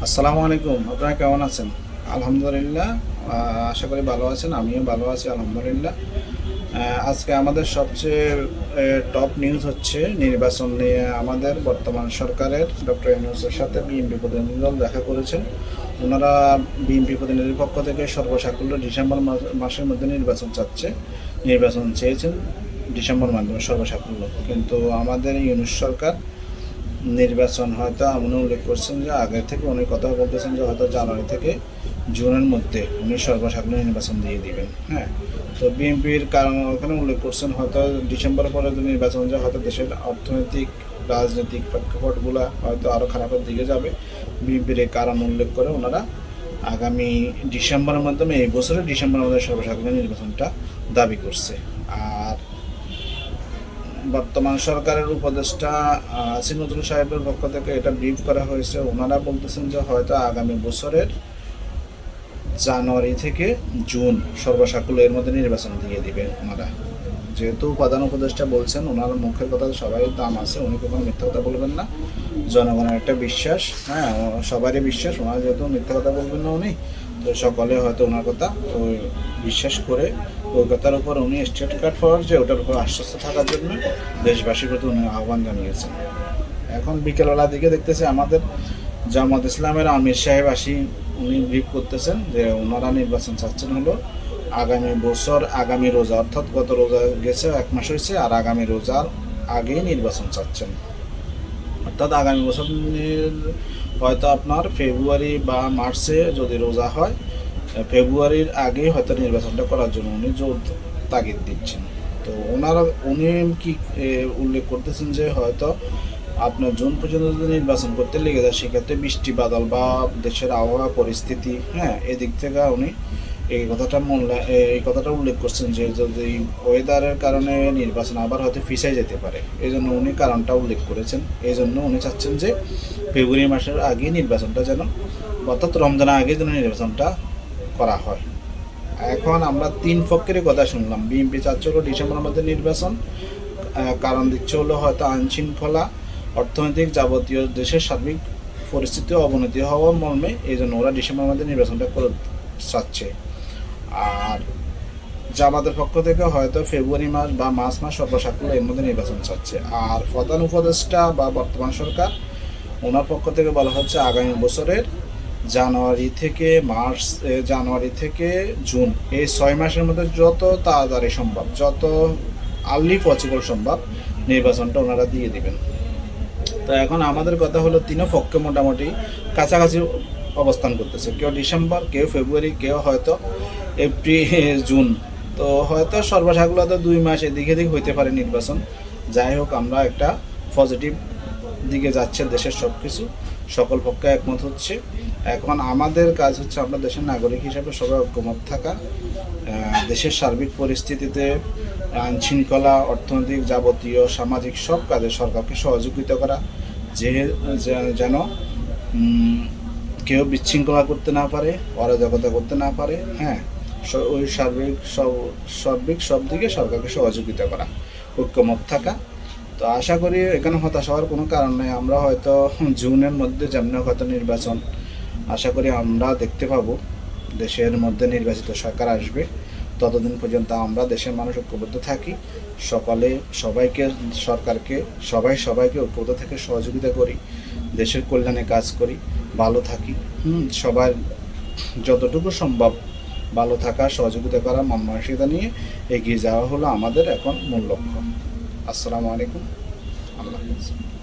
আসসালামু আলাইকুম, আপনারা কেমন আছেন? আলহামদুলিল্লাহ আশা করি ভালো আছেন, আমিও ভালো আছি, আলহামদুলিল্লাহ। আজকে আমাদের সবচেয়ে টপ নিউজ হচ্ছে নির্বাচন নিয়ে। আমাদের বর্তমান সরকারের ডক্টর ইউনুসের সাথে বিএনপি প্রতিনিধি দল দেখা করেছেন। ওনারা বিএনপি প্রতিনিধির পক্ষ থেকে সর্বসাকুল্য ডিসেম্বর মাস- মাসের মধ্যে নির্বাচন চাচ্ছে। নির্বাচন চেয়েছেন ডিসেম্বর মাধ্যমে সর্বসাকুল্য। কিন্তু আমাদের ইউনুস সরকার নির্বাচন হয়তো উনি উল্লেখ করছেন যে আগে থেকে উনি কথা বলতেছেন যে হয়তো জানুয়ারি থেকে জুনের মধ্যে উনি সর্বসাকুল্য নির্বাচন দিয়ে দিবেন হ্যাঁ? তো বিএনপির কারণ ওখানে উল্লেখ করছেন হয়তো ডিসেম্বর পরে যে নির্বাচন যে হয়তো দেশের অর্থনৈতিক, রাজনৈতিক প্রেক্ষাপটগুলো হয়তো আরও খারাপের দিকে যাবে। বিএনপির এই কারণ উল্লেখ করে ওনারা আগামী ডিসেম্বরের মাধ্যমে, এই বছরের ডিসেম্বরের মধ্যে সর্বসাকুল্য নির্বাচনটা দাবি করছে। বর্তমান সরকারের উপদেষ্টা নজরুল সাহেবের পক্ষ থেকে এটা ব্রিফ করা হয়েছে। ওনারা বলতেছেন যে হয়তো আগামী বছরের জানুয়ারি থেকে জুন সর্বসাকুল্য এর মধ্যে নির্বাচন দিয়ে দিবে ওনারা। যেহেতু প্রধান উপদেষ্টা বলছেন, ওনার মুখের কথা সবাই দাম আছে, উনি কখনো মিথ্যা কথা বলবেন না। জনগণের একটা বিশ্বাস হ্যাঁ সবারই বিশ্বাস, ওনার যেহেতু মিথ্যা কথা বলবেন না উনি, তো সকলে হয়তো ওনার কথা, তো বিশ্বাস করে কথার উপর উনি স্টেট কার্ড পাওয়ার যে ওটার উপর আশ্বস্ত থাকার জন্য দেশবাসীর প্রতি উনি আহ্বান জানিয়েছেন। এখন বিকেলবেলার দিকে দেখতেছি আমাদের জামাত ইসলামের আমির সাহেব আসি উনি ব্রিফ করতেছেন যে ওনারা নির্বাচন চাচ্ছেন হলো আগামী বছর আগামী রোজা, অর্থাৎ গত রোজা গেছে, এক মাস হয়েছে, আর আগামী রোজার আগেই নির্বাচন চাচ্ছেন। অর্থাৎ আগামী বছর হয়তো আপনার ফেব্রুয়ারি বা মার্চে যদি রোজা হয় ফেব্রুয়ারির আগেই হয়তো নির্বাচনটা করার জন্য উনি জোর তাগিদ দিচ্ছেন। তো ওনারা উনি কি উল্লেখ করতেছেন যে হয়তো আপনার জুন পর্যন্ত যদি নির্বাচন করতে লেগে যায়, সেক্ষেত্রে বৃষ্টি বাদল বা দেশের আবহাওয়া পরিস্থিতি হ্যাঁ এদিক থেকে উনি এই কথাটা মূল্যা, এই কথাটা উল্লেখ করছেন যে যদি ওয়েদারের কারণে নির্বাচন আবার হয়তো ফিসাই যেতে পারে। এই জন্য উনি কারণটা উল্লেখ করেছেন। এই জন্য উনি চাচ্ছেন যে ফেব্রুয়ারি মাসের আগে নির্বাচনটা যেন, অর্থাৎ রমজানের আগে যেন নির্বাচনটা করা হয়। এখন আমরা তিন পক্ষের কথা শুনলাম। বিএনপি চাচ্ছে হলো ডিসেম্বরের মধ্যে নির্বাচন কারণ দিচ্ছে হলো হয়তো আইন শৃঙ্খলা অর্থনৈতিক যাবতীয় দেশের সার্বিক পরিস্থিতি অবনতি হওয়ার মর্মে এই জন্য ওরা ডিসেম্বরের মধ্যে নির্বাচনটা করে চাচ্ছে। আর জামাতের পক্ষ থেকে হয়তো ফেব্রুয়ারি মাস বা মার্চ মাস সর্বসাকুল্য এর মধ্যে নির্বাচন চাচ্ছে। আর প্রধান উপদেষ্টা বা বর্তমান সরকার, ওনার পক্ষ থেকে বলা হচ্ছে আগামী বছরের জানুয়ারি থেকে মার্চ জানুয়ারি থেকে জুন, এই ছয় মাসের মধ্যে যত তাড়াতাড়ি সম্ভব, যত আর্লি পসিবল সম্ভব নির্বাচনটা ওনারা দিয়ে দিবেন। তো এখন আমাদের কথা হলো তিনও পক্ষে মোটামুটি কাছাকাছি অবস্থান করতেছে। কেউ ডিসেম্বর, কেউ ফেব্রুয়ারি, কেউ হয়তো এপ্রিল, জুন। তো হয়তো সর্বসাকুলত দুই মাস এদিক এদিক হইতে পারে নির্বাচন। যাই হোক, আমরা একটা পজিটিভ দিকে যাচ্ছে দেশের সব কিছু সকল পক্ষে একমত হচ্ছে। এখন আমাদের কাজ হচ্ছে আমরা দেশের নাগরিক হিসাবে সবাই ঐক্যমত থাকা। দেশের সার্বিক পরিস্থিতিতে আইন শৃঙ্খলা অর্থনৈতিক যাবতীয় সামাজিক সব কাজে সরকারকে সহযোগিতা করা, যে যেন কেউ বিশৃঙ্খলা করতে না পারে, অরাজকতা করতে না পারে হ্যাঁ ওই সার্বিক সব সার্বিক সব দিকে সরকারকে সহযোগিতা করা, ঐক্যমত থাকা। তো আশা করি এখানে হতাশ হওয়ার কোনো কারণ নেই। আমরা হয়তো জুনের মধ্যে যেমন হয়তো নির্বাচন, আশা করি আমরা দেখতে পাবো। দেশের মধ্যে নির্বাচিত সরকার আসবে। ততদিন পর্যন্ত আমরা দেশের মানুষ ঐক্যবদ্ধ থাকি। সকলে সবাইকে, সরকারকে, সবাই সবাইকে ঐক্যবদ্ধ থেকে সহযোগিতা করি, দেশের কল্যাণে কাজ করি, ভালো থাকি। হুম, সবার যতটুকু সম্ভব ভালো থাকা, সহযোগিতা করা, মন মানসিকতা নিয়ে এগিয়ে যাওয়া হলো আমাদের এখন মূল লক্ষ্য। আসসালামু আলাইকুম। আল্লাহ হাফিজ।